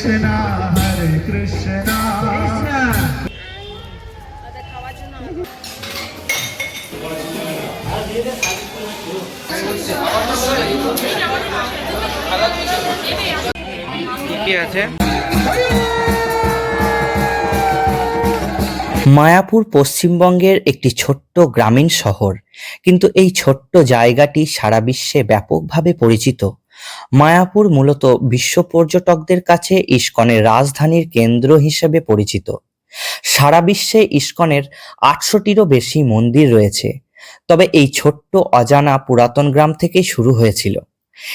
Krishna, Hare Krishna. ওদের কি আছে? মায়াপুর পশ্চিমবঙ্গের একটি ছোট্ট গ্রামীণ শহর। কিন্তু এই ছোট্ট জায়গাটি সারা বিশ্বে ব্যাপকভাবে পরিচিত। মায়াপুর মূলত বিশ্ব পর্যটকদের কাছে ইস্কনের রাজধানীর কেন্দ্র হিসেবে পরিচিত। সারা বিশ্বে ইস্কনের আটশোটিরও বেশি মন্দির রয়েছে। তবে এই ছোট্ট অজানা পুরাতন গ্রাম থেকেই শুরু হয়েছিল।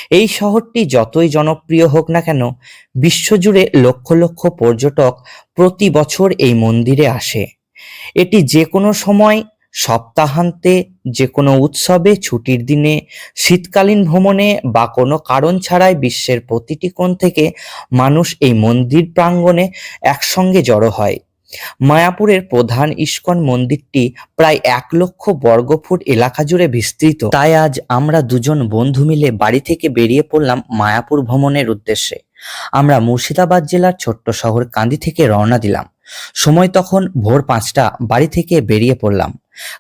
এই শহরটি যতই জনপ্রিয় হোক না কেন, বিশ্বজুড়ে লক্ষ লক্ষ পর্যটক প্রতি বছর এই মন্দিরে আসে। এটি যে কোনো সময় সপ্তাহান্তে যে কোনো উৎসবে ছুটির দিনে, শীতকালীন ভ্রমণে বা কোনো কারণ ছাড়াই বিশ্বের প্রতিটি কোণ থেকে মানুষ এই মন্দির প্রাঙ্গণে একসঙ্গে জড়ো হয়। মায়াপুরের প্রধান ইস্কন মন্দিরটি প্রায় এক লক্ষ বর্গফুট এলাকা জুড়ে বিস্তৃত। তাই আজ আমরা দুজন বন্ধু মিলে বাড়ি থেকে বেরিয়ে পড়লাম মায়াপুর ভ্রমণের উদ্দেশ্যে। আমরা মুর্শিদাবাদ জেলার ছোট্ট শহর কান্দি থেকে রওনা দিলাম। সময় তখন ভোর পাঁচটা, বাড়ি থেকে বেরিয়ে পড়লাম।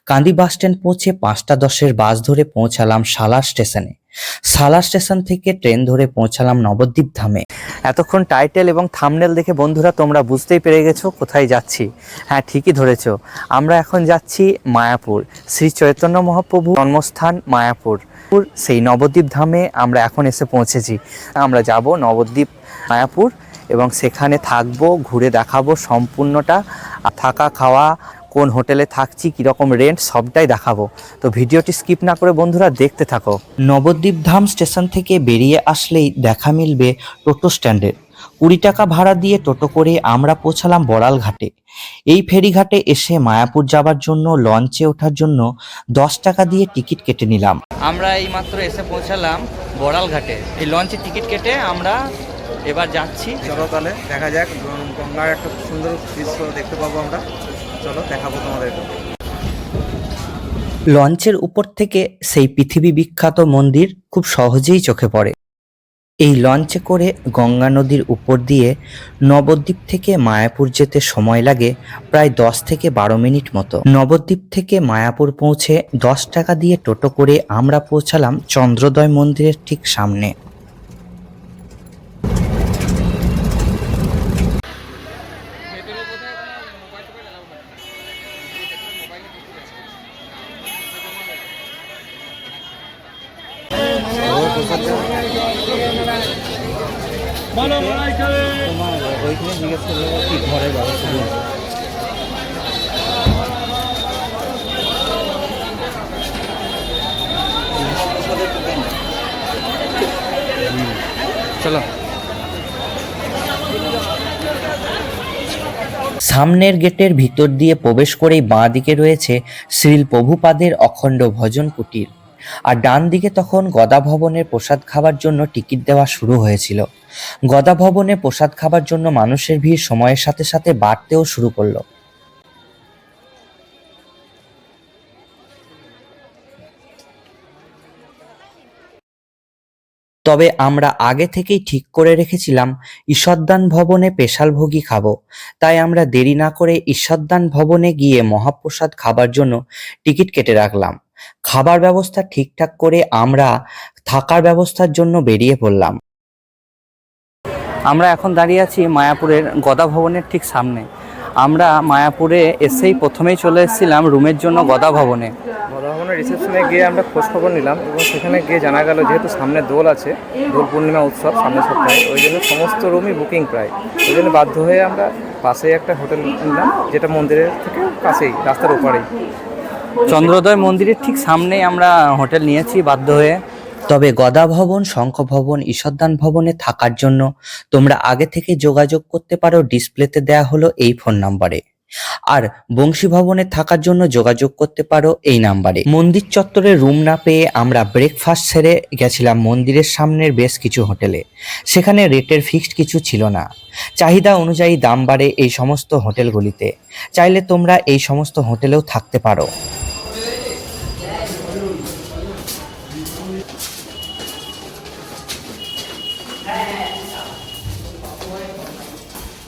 কান্দি বাস স্ট্যান্ড পৌঁছে পাঁচটা দশের বাস ধরে পৌঁছালাম সালার স্টেশনে। সালার স্টেশন থেকে ট্রেন ধরে পৌঁছালাম নবদ্বীপ ধামে। এতক্ষণ টাইটেল এবং থামনেল দেখে বন্ধুরা তোমরা বুঝতেই পেরে গেছো কোথায় যাচ্ছি। হ্যাঁ ঠিকই ধরেছ। আমরা এখন যাচ্ছি মায়াপুর। শ্রী চৈতন্য মহাপ্রভু জন্মস্থান মায়াপুর। সেই নবদ্বীপ ধামে আমরা এখন এসে পৌঁছেছি। আমরা যাব নবদ্বীপ মায়াপুর। এবং সেখানে থাকব ঘুরে দেখাবো সম্পূর্ণটা। আর থাকা খাওয়া কোন হোটেলে থাকছি কীরকম রেন্ট সবটাই দেখাবো। তো ভিডিওটি স্কিপ না করে বন্ধুরা দেখতে থাকো। নবদ্বীপ ধাম স্টেশন থেকে বেরিয়ে আসলেই দেখা মিলবে টোটো স্ট্যান্ডের কুড়ি টাকা ভাড়া দিয়ে টোটো করে আমরা পৌঁছালাম বড়াল ঘাটে এই ফেরিঘাটে এসে মায়াপুর যাবার জন্য লঞ্চে ওঠার জন্য দশ টাকা দিয়ে টিকিট কেটে নিলাম। আমরা এই মাত্র এসে পৌঁছালাম বড়াল ঘাটে এই লঞ্চে টিকিট কেটে আমরা এবার যাচ্ছি। চলো তাহলে দেখা যাক গঙ্গার একটা সুন্দর দৃশ্য দেখতে পাবো আমরা। চলো দেখাবো তোমাদেরকে। লঞ্চের উপর থেকে সেই পৃথিবী বিখ্যাত মন্দির খুব সহজেই চোখে পড়ে। এই লঞ্চে করে গঙ্গা নদীর উপর দিয়ে নবদ্বীপ থেকে মায়াপুর যেতে সময় লাগে প্রায় দশ থেকে বারো মিনিট মতো। নবদ্বীপ থেকে মায়াপুর পৌঁছে দশ টাকা দিয়ে টোটো করে আমরা পৌঁছালাম চন্দ্রোদয় মন্দিরের ঠিক সামনে। ওইখানে জিজ্ঞেস করলে কি ঘরে যাব শুধু চলো। সামনের গেটের ভিতর দিয়ে প্রবেশ করেই বাঁ দিকে রয়েছে শ্রীল প্রভুপাদের অখণ্ড ভজন কুটির। আর ডান দিকে তখন গদা ভবনের প্রসাদ খাবার জন্য টিকিট দেওয়া শুরু হয়েছিল। গদা ভবনে প্রসাদ খাবার জন্য মানুষের ভিড় সময়ের সাথে সাথে বাড়তেও শুরু করল। তবে আমরা আগে থেকেই ঠিক করে রেখেছিলাম, ঈশ্বরদান ভবনে পেশালভোগী খাব। তাই আমরা দেরি না করে ঈশ্বরদান ভবনে গিয়ে মহাপ্রসাদ খাবার জন্য টিকিট কেটে রাখলাম। খাবার ব্যবস্থা ঠিকঠাক করে আমরা থাকার ব্যবস্থার জন্য বেরিয়ে পড়লাম। আমরা এখন দাঁড়িয়ে আছি মায়াপুরের গদা ভবনের ঠিক সামনে। আমরা মায়াপুরে এসেই প্রথমেই চলে এসেছিলাম রুমের জন্য গদা ভবনে। বর্ধমানের রিসেপশনে গিয়ে আমরা খোঁজ খবর নিলাম এবং সেখানে গিয়ে জানা গেল যেহেতু সামনে দোল আছে, দোল পূর্ণিমা উৎসব সামনের সপ্তাহে, ওই জন্য সমস্ত রুমই বুকিং প্রায়। ওই জন্য বাধ্য হয়ে আমরা পাশেই একটা হোটেল নিলাম, যেটা মন্দিরের থেকে কাছেই, রাস্তার ওপারেই। চন্দ্রোদয় মন্দিরের ঠিক সামনেই আমরা হোটেল নিয়েছি বাধ্য হয়ে। তবে গদা ভবন, শঙ্খ ভবন, ঈশ্বরদান ভবনে থাকার জন্য তোমরা আগে থেকে যোগাযোগ করতে পারো, ডিসপ্লেতে দেয়া হলো এই ফোন নাম্বারে। আর বংশী ভবনে থাকার জন্য যোগাযোগ করতে পারো এই নাম্বারে। মন্দির চত্বরে রুম না পেয়ে আমরা ব্রেকফাস্ট সেরে গেছিলাম মন্দিরের সামনের বেশ কিছু হোটেলে। সেখানে রেটের ফিক্সড কিছু ছিল না। চাহিদা অনুযায়ী দাম বাড়ে এই সমস্ত হোটেলগুলিতে। চাইলে তোমরা এই সমস্ত হোটেলেও থাকতে পারো।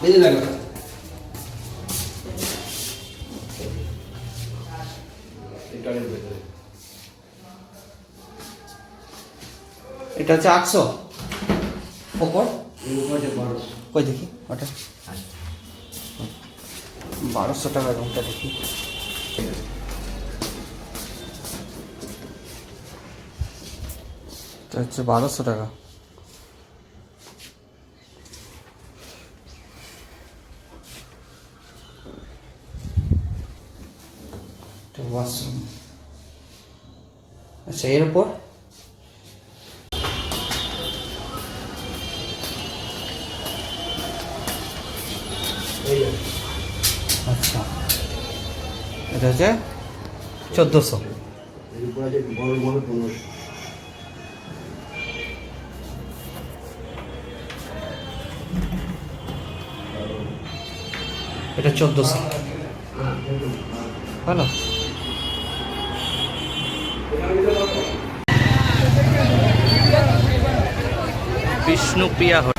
এটা হচ্ছে আটশো। ওপর? কই দেখি ওটা। বারোশো টাকা রুমটা দেখি। হচ্ছে বারোশো টাকা এটা ওয়াশরুম আচ্ছা এর উপর আচ্ছা। এটা হচ্ছে চোদ্দোশো। এটা চোদ্দোশো। ভালো? বিষ্ণুপ্রিয়া হোটেল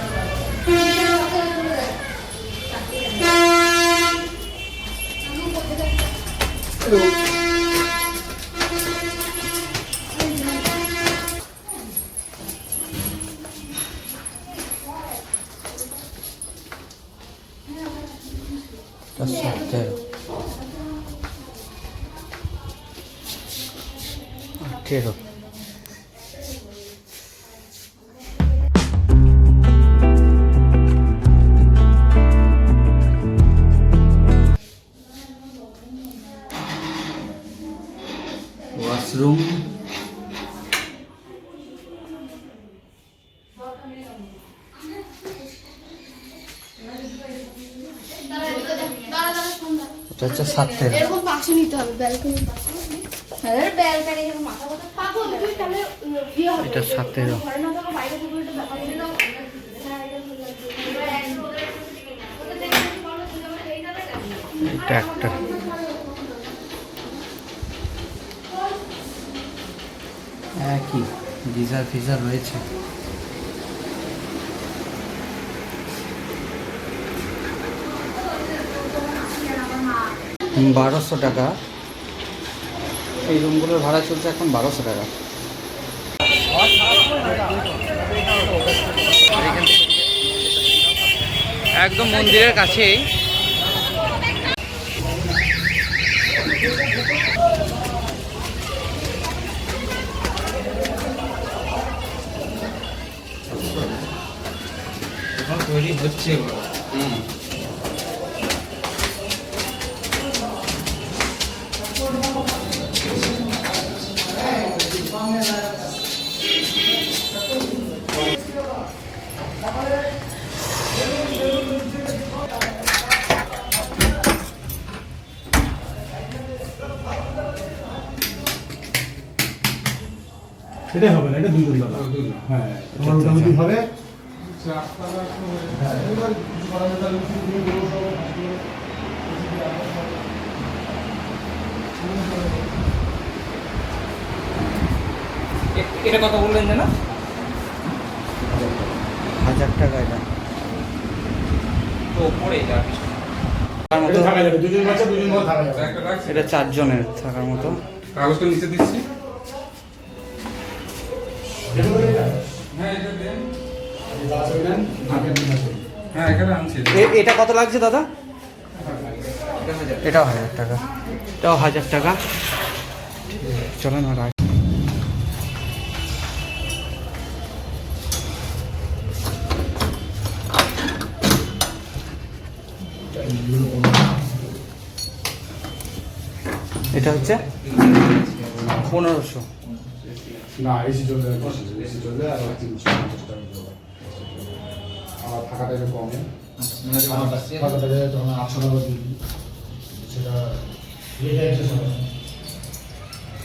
আঠেরো ওদের ওদের দেখে যদি বলো তুই আমার এইটা দেখ এটা একটা। একই গিজার ফিজার রয়েছে। বারোশো টাকা। এই রুমগুলোর ভাড়া চলছে এখন বারোশো টাকা। একদম মন্দিরের কাছেই। তৈরি হচ্ছে সেটাই হবে না এটা দুজন দাদা হ্যাঁ তোমার মোটামুটি হবে। এটা কথা বললেন যে না হাজার টাকা এটা। তো এটা চারজনের থাকার মতো। কাগজটা নিচে দিচ্ছি। এটা কত লাগছে দাদা? এটাও হাজার টাকা। এটাও হাজার টাকা। চলো না রাখ এটা হচ্ছে? পনেরোশো। না এসি চলে যাবে এসি চলে যাবে আর তিনশো। থাকা টাকা কমে থাকা টাকা তখন আটশো টাকা দিই সেটা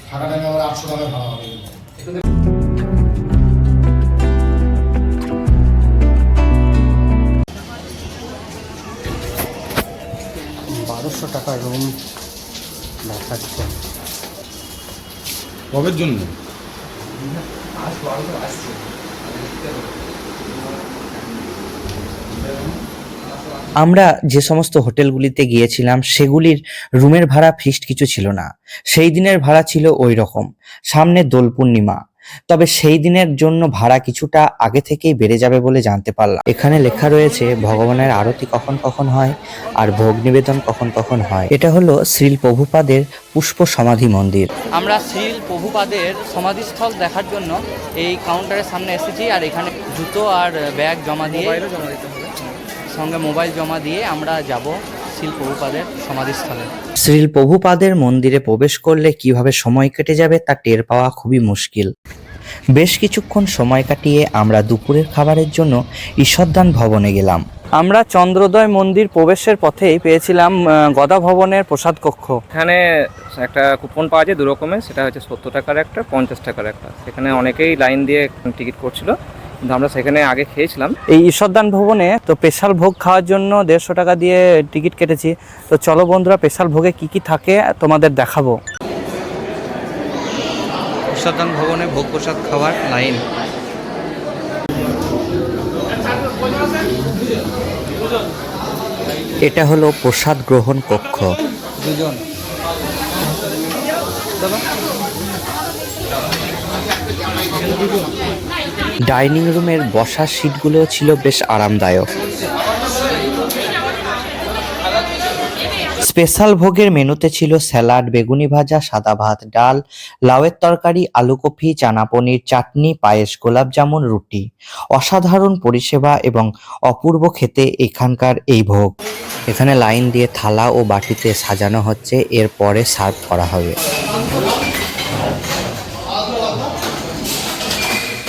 থাকা টাকা। আবার আটশো টাকা ভাড়া হবে। বারোশো টাকা রুম দেখাচ্ছে। কবের জন্য? আমরা যে সমস্ত হোটেলগুলিতে গিয়েছিলাম সেগুলির রুমের ভাড়া ফিক্সড কিছু ছিল না। সেই দিনের ভাড়া ছিল ওই রকম সামনে দোল পূর্ণিমা। তবে সেই দিনের জন্য ভাড়া কিছুটা আগে থেকেই বেড়ে যাবে বলে জানতে পারলাম। এখানে লেখা রয়েছে ভগবানের আরতি কখন কখন হয় আর ভোগ নিবেদন কখন কখন হয়। এটা হলো শ্রীল প্রভুপাদের পুষ্প সমাধি মন্দির। আমরা শ্রীল প্রভুপাদের সমাধিস্থল দেখার জন্য এই কাউন্টারের সামনে এসেছি আর এখানে জুতো আর ব্যাগ জমা দিয়ে জমা দিতে হবে। সঙ্গে মোবাইল জমা দিয়ে আমরা যাব শ্রীল প্রভুপাদের সমাধিস্থলে। শ্রীল প্রভুপাদের মন্দিরে প্রবেশ করলে কীভাবে সময় কেটে যাবে তা টের পাওয়া খুবই মুশকিল। বেশ কিছুক্ষণ সময় কাটিয়ে আমরা দুপুরের খাবারের জন্য ঈশ্বরদান ভবনে গেলাম। আমরা চন্দ্রোদয় মন্দির প্রবেশের পথেই পেয়েছিলাম গদা ভবনের প্রসাদ কক্ষ। এখানে একটা কুপন পাওয়া যায় দু রকমের সেটা হচ্ছে সত্তর টাকার একটা পঞ্চাশ টাকার একটা। সেখানে অনেকেই লাইন দিয়ে টিকিট করছিল। কিন্তু আমরা সেখানে আগে খেয়েছিলাম। এই ঈশ্বরদান ভবনে তো স্পেশাল ভোগ খাওয়ার জন্য দেড়শো টাকা দিয়ে টিকিট কেটেছি। তো চলো বন্ধুরা স্পেশাল ভোগে কি কি থাকে তোমাদের দেখাবো। ঈশ্বরদান ভবনে ভোগ প্রসাদ খাওয়ার লাইন। এটা হলো প্রসাদ গ্রহণ কক্ষ। দুজন। ডাইনিং রুমের বসার সিটগুলো ছিল বেশ আরামদায়ক। স্পেশাল ভোগের মেনুতে ছিল স্যালাড, বেগুনি ভাজা, সাদা ভাত, ডাল, লাউয়ের তরকারি, আলু কফি চানা পনির, চাটনি, পায়েস, গোলাপ জামুন, রুটি। অসাধারণ পরিষেবা এবং অপূর্ব খেতে এখানকার এই ভোগ। এখানে লাইন দিয়ে থালা ও বাটিতে সাজানো হচ্ছে, এরপরে সার্ভ করা হবে।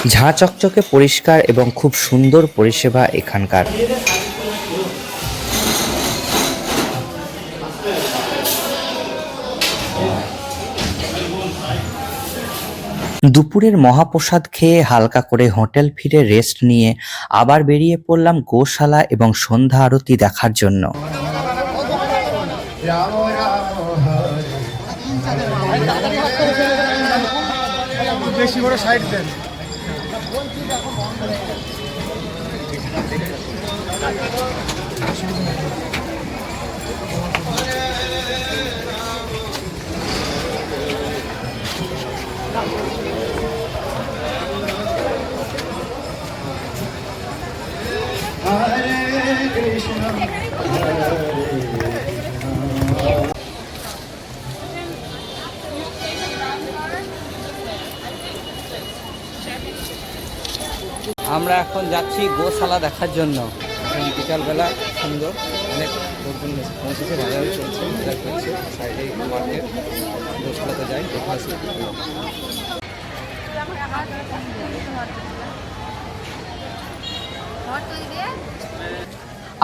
ঝাঁ চকচকে পরিষ্কার এবং খুব সুন্দর পরিষেবা এখানকার। দুপুরের মহাপ্রসাদ খেয়ে হালকা করে হোটেল ফিরে রেস্ট নিয়ে আবার বেরিয়ে পড়লাম গোশালা এবং সন্ধ্যা আরতি দেখার জন্য। সাইড দেন। যাচ্ছি গোশালা দেখার জন্য। বিকালবেলা সুন্দর অনেক লোকজন পৌঁছেছে, বাজার চলছে বাজার চলছে সাইডে মার্কেট গোশালাতে যাই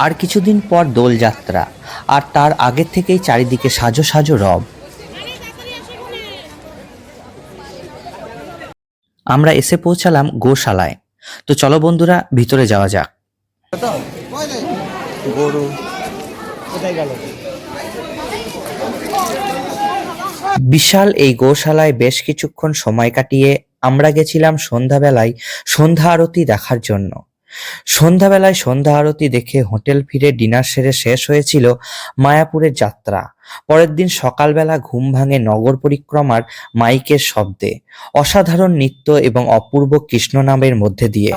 আর কিছুদিন পর দোলযাত্রা আর তার আগে থেকেই চারিদিকে সাজো সাজো রব। আমরা এসে পৌঁছালাম গোশালায়। তো চলো বন্ধুরা ভিতরে যাওয়া যাক। গরু। কোথায় গেল বিশাল এই গোশালায় বেশ কিছুক্ষণ সময় কাটিয়ে আমরা গেছিলাম সন্ধ্যাবেলায় সন্ধ্যা আরতি দেখার জন্য। সন্ধ্যাবেলায় সন্ধ্যা আরতি দেখে হোটেল ফিরে ডিনার সেরে শেষ হয়েছিল মায়াপুরের যাত্রা। পরের দিন সকালবেলা ঘুম ভাঙে নগর পরিক্রমার মাইকের শব্দে, অসাধারণ নৃত্য এবং অপূর্ব কৃষ্ণ নামের মধ্যে দিয়ে।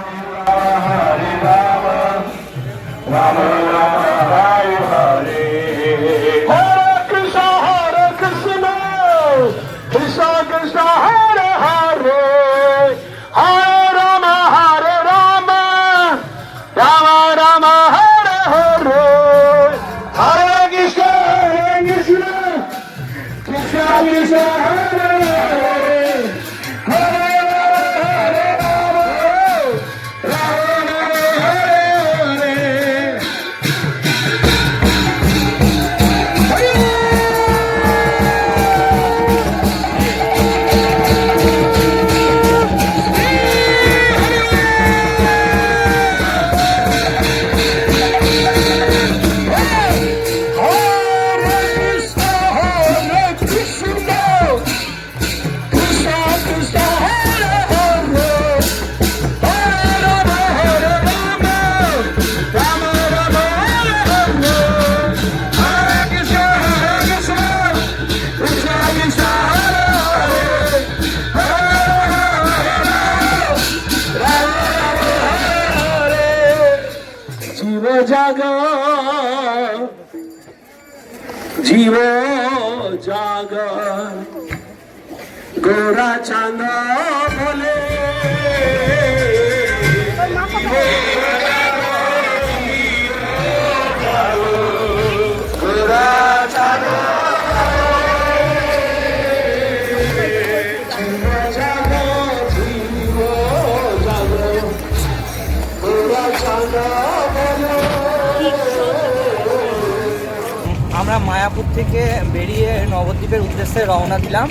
মায়াপুর থেকে বেরিয়ে নবদ্বীপের উদ্দেশ্যে রওনা দিলাম।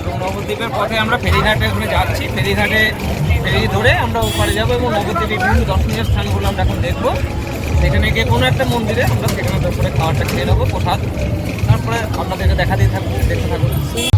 এবং নবদ্বীপের পথে আমরা ফেরিঘাটে ঘুরে যাচ্ছি। ফেরিঘাটে ফেরি ধরে আমরা ওপারে যাব এবং নবদ্বীপের বিভিন্ন দর্শনীয় স্থানগুলো আমরা এখন দেখব। সেখানে গিয়ে কোনো একটা মন্দিরে আমরা সেখানে দুপুরে খাবারটা খেয়ে নেব, প্রসাদ। তারপরে আপনাদেরকে দেখা দিয়ে থাকব, দেখতে থাকব।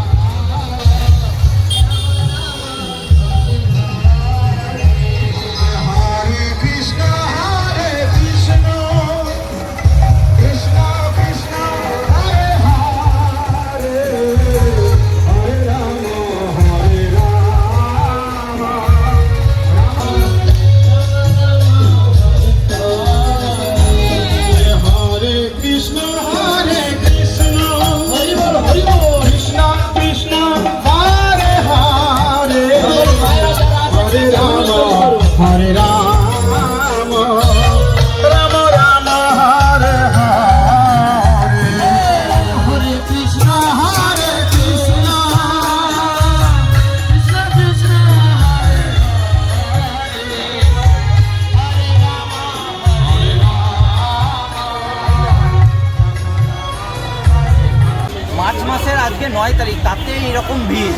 আজকে নয় তারিখ তাতে এরকম ভিড়।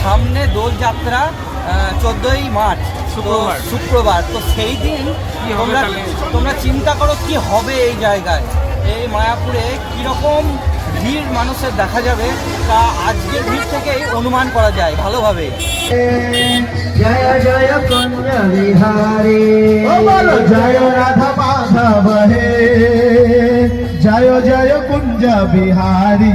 সামনে দোলযাত্রা চোদ্দোই মার্চ শুক্রবার। শুক্রবার। তো সেই দিন তোমরা তোমরা চিন্তা করো কি হবে এই জায়গায়। এই মায়াপুরে কীরকম ভিড় মানুষের দেখা যাবে তা আজকের ভিড় থেকেই অনুমান করা যায় ভালোভাবে। জয় জয় কুঞ্জ বিহারী জয় রাধা মাধব হে জয় জয় কুঞ্জ বিহারী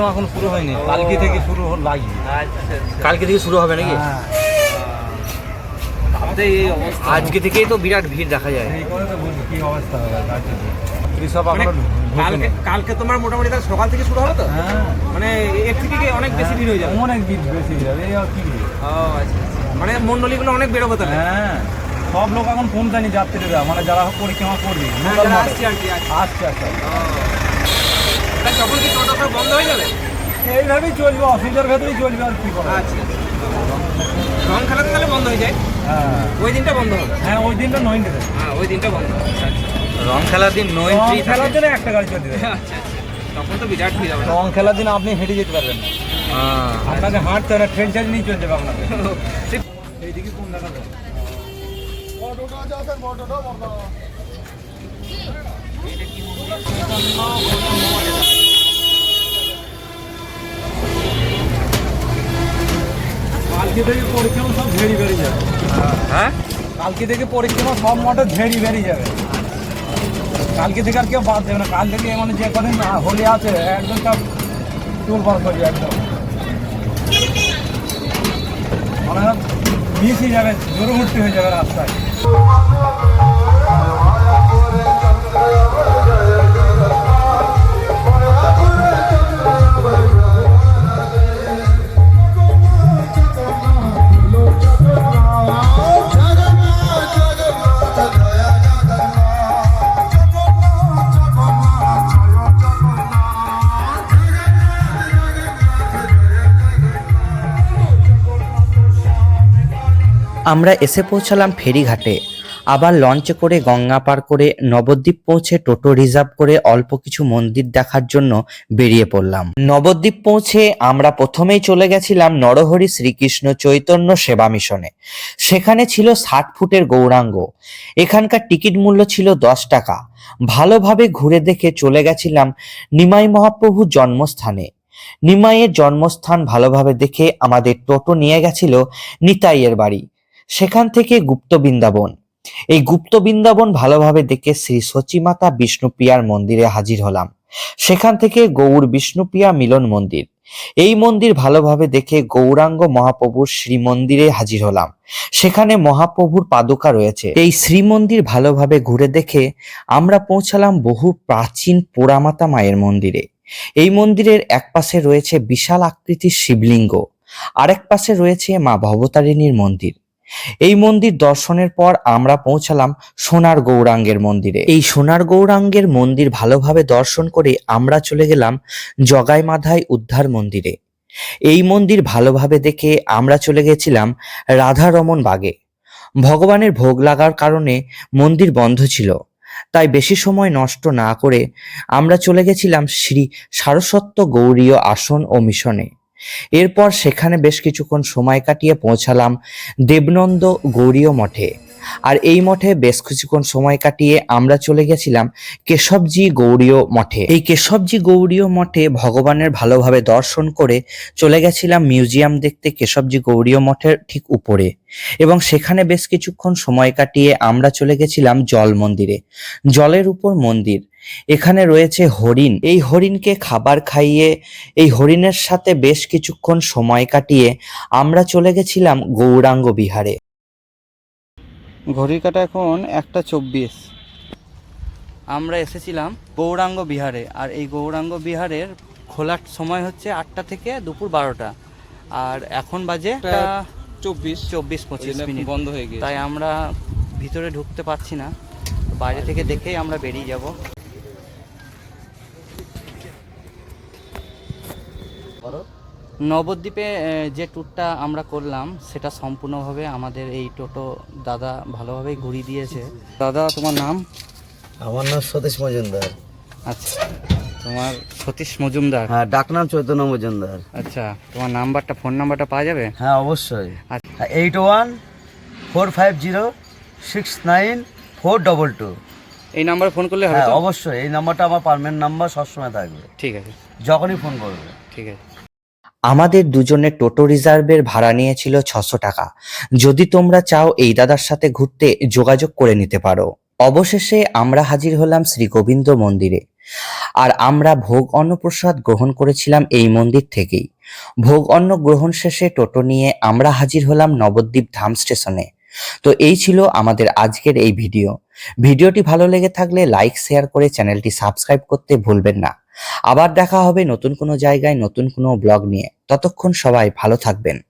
পরিক্রমা এখন শুরু হয়নি। কালকে থেকে শুরু লাগবে। কালকে থেকে শুরু হবে নাকি? আজকে থেকেই তো বিরাট ভিড় দেখা যায়। এই করে তো বুঝি কি অবস্থা কালকে কৃষক মানে এখনও কালকে তোমার মোটামুটি তাহলে সকাল থেকে শুরু হবে তো? হ্যাঁ। মানে এর থেকে অনেক বেশি ভিড় হয়ে যাবে? অনেক দিন বেশি যাবে এই আর কি রে? ও আচ্ছা আচ্ছা। মানে মন্ডলীগুলো অনেক বেরোবে তাহলে? হ্যাঁ। সব লোক এখন ফোন জানি যাত্রীরা মানে যারা পরিক্রমা করবে। হ্যাঁ, local যারা model। আসছে আচ্ছা। আচ্ছা আচ্ছা তা তখন কি টোটো বন্ধ হয়ে যাবে? এইভাবেই চলবে অসুবিধার ভেতরেই চলবে আর কি করা আচ্ছা। রং খেলাতে তাহলে বন্ধ হয়ে যায়? হ্যাঁ। ওই দিনটা বন্ধ হবে? হ্যাঁ ওই দিনটা নয় দেবে হ্যাঁ ওই দিনটা বন্ধ হবে। রং খেলার দিন নো রং খেলার জন্য একটা গাড়ি চলতে দেবে আচ্ছা আচ্ছা। তখন তো বিরাট ভিড় হবে। রং খেলার দিন আপনি হেঁটে যেতে পারবেন না। আপনাকে হাঁটতে হবে ট্রেন চার্জ নিয়ে চলে যাবে আপনাকে। এইদিকে কোন দেখা যাবে কালকে থেকে পরিক্রমা সব ঝেড়ি বেরিয়ে যাবে। হ্যাঁ? কালকে থেকে পরিক্রমা সব মোটর ঝেড়ি বেরিয়ে যাবে। কালকে থেকে আর কেউ বাদ দেবে না। কাল থেকে মানে যে কদিন হোলি আছে একদম সব চুল বার করবে একদম। মানে মিশিয়ে যাবে জোরে হয়ে যাবে রাস্তায়। আমরা এসে পৌঁছালাম ফেরিঘাটে। আবার লঞ্চে করে, গঙ্গা পার করে, নবদ্বীপ পৌঁছে টোটো রিজার্ভ করে অল্প কিছু মন্দির দেখার জন্য বেরিয়ে পড়লাম। নবদ্বীপ পৌঁছে আমরা প্রথমেই চলে গেছিলাম নরহরি শ্রীকৃষ্ণ চৈতন্য সেবা মিশনে। সেখানে ছিল ষাট ফুটের গৌরাঙ্গ। এখানকার টিকিট মূল্য ছিল দশ টাকা। ভালোভাবে ঘুরে দেখে চলে গেছিলাম নিমাই মহাপ্রভুর জন্মস্থানে। নিমাইয়ের জন্মস্থান ভালোভাবে দেখে আমাদের টোটো নিয়ে গেছিল নিতাইয়ের বাড়ি। সেখান থেকে গুপ্ত বৃন্দাবন। এই গুপ্ত বৃন্দাবন ভালোভাবে দেখে শ্রী সচিমাতা বিষ্ণুপ্রিয়ার মন্দিরে হাজির হলাম। সেখান থেকে গৌর বিষ্ণুপ্রিয়া মিলন মন্দির। এই মন্দির ভালোভাবে দেখে গৌরাঙ্গ মহাপ্রভুর শ্রীমন্দিরে হাজির হলাম। সেখানে মহাপ্রভুর পাদুকা রয়েছে। এই শ্রীমন্দির ভালোভাবে ঘুরে দেখে আমরা পৌঁছালাম বহু প্রাচীন পোড়ামাতা মায়ের মন্দিরে। এই মন্দিরের এক পাশে রয়েছে বিশাল আকৃতির শিবলিঙ্গ। আরেক পাশে রয়েছে মা ভবতারিণীর মন্দির। এই মন্দির দর্শনের পর আমরা পৌঁছালাম সোনার গৌরাঙ্গের মন্দিরে। এই সোনার গৌরাঙ্গের মন্দির ভালোভাবে দর্শন করে আমরা চলে গেলাম জগাই মাধাই উদ্ধার মন্দিরে। এই মন্দির ভালোভাবে দেখে আমরা চলে গেছিলাম রাধারমন বাগে। ভগবানের ভোগ লাগার কারণে মন্দির বন্ধ ছিল। তাই বেশি সময় নষ্ট না করে আমরা চলে গেছিলাম শ্রী সারস্বত্ব গৌরীয় আসন ও মিশনে। এরপর সেখানে বেশ কিছুক্ষণ সময় কাটিয়ে পৌঁছালাম দেবনন্দ গৌরীয় মঠে। আর এই মঠে বেশ কিছুক্ষণ সময় কাটিয়ে আমরা চলে গেছিলাম কেশবজি গৌরীয় মঠে। এই কেশবজি গৌরীয় মঠে ভগবানের ভালোভাবে দর্শন করে চলে গেছিলাম মিউজিয়াম দেখতে কেশবজি গৌরীয় মঠের ঠিক উপরে। এবং সেখানে বেশ কিছুক্ষণ সময় কাটিয়ে আমরা চলে গেছিলাম জল মন্দিরে। জলের উপর মন্দির। এখানে রয়েছে হরিণ। এই হরিণকে খাবার খাইয়ে, এই হরিণের সাথে বেশ কিছুক্ষণ সময় কাটিয়ে আমরা চলে গেছিলাম গৌরাঙ্গ বিহারে। ঘড়ির কাটা এখন একটা চব্বিশ। আমরা এসেছিলাম গৌরাঙ্গ বিহারে আর এই গৌরাঙ্গ বিহারের খোলার সময় হচ্ছে আটটা থেকে দুপুর বারোটা আর এখন বাজে চব্বিশ। চব্বিশ পঁচিশ মিনিট। বন্ধ হয়ে গেছে তাই আমরা ভিতরে ঢুকতে পারছি না। বাইরে থেকে দেখেই আমরা বেরিয়ে যাব। নবদ্বীপে যে ট্যুরটা আমরা করলাম সেটা সম্পূর্ণভাবে আমাদের এই টোটো দাদা ভালোভাবেই ঘুরিয়ে দিয়েছে। দাদা তোমার নাম? আমার নাম সতীশ মজুমদার। আচ্ছা তোমার সতীশ মজুমদার? হ্যাঁ ডাকনাম চৈতন্য মজুমদার। আচ্ছা তোমার নাম্বারটা ফোন নাম্বারটা পাওয়া যাবে? হ্যাঁ অবশ্যই। আচ্ছা। Eight one four five zero six nine four double two. এই নাম্বারে ফোন করলে হবে হ্যাঁ অবশ্যই এই নাম্বারটা আমার পারমানেন্ট নাম্বার সবসময় থাকবে। ঠিক আছে। যখনই ফোন করবে। ঠিক আছে। আমাদের দুজনের টোটো রিজার্ভের ভাড়া নিয়েছিল ছশো টাকা। যদি তোমরা চাও এই দাদার সাথে ঘুরতে যোগাযোগ করে নিতে পারো। অবশেষে আমরা হাজির হলাম শ্রী গোবিন্দ মন্দিরে। আর আমরা ভোগ অন্নপ্রসাদ গ্রহণ করেছিলাম এই মন্দির থেকেই। ভোগ অন্ন গ্রহণ শেষে টোটো নিয়ে আমরা হাজির হলাম নবদ্বীপ ধাম স্টেশনে। তো এই ছিল আমাদের আজকের এই ভিডিও। ভিডিওটি ভালো লেগে থাকলে লাইক, শেয়ার করে চ্যানেলটি সাবস্ক্রাইব করতে ভুলবেন না। আবার দেখা হবে নতুন কোনো জায়গায় নতুন কোনো ব্লগ নিয়ে। ততক্ষণ সবাই ভালো থাকবেন।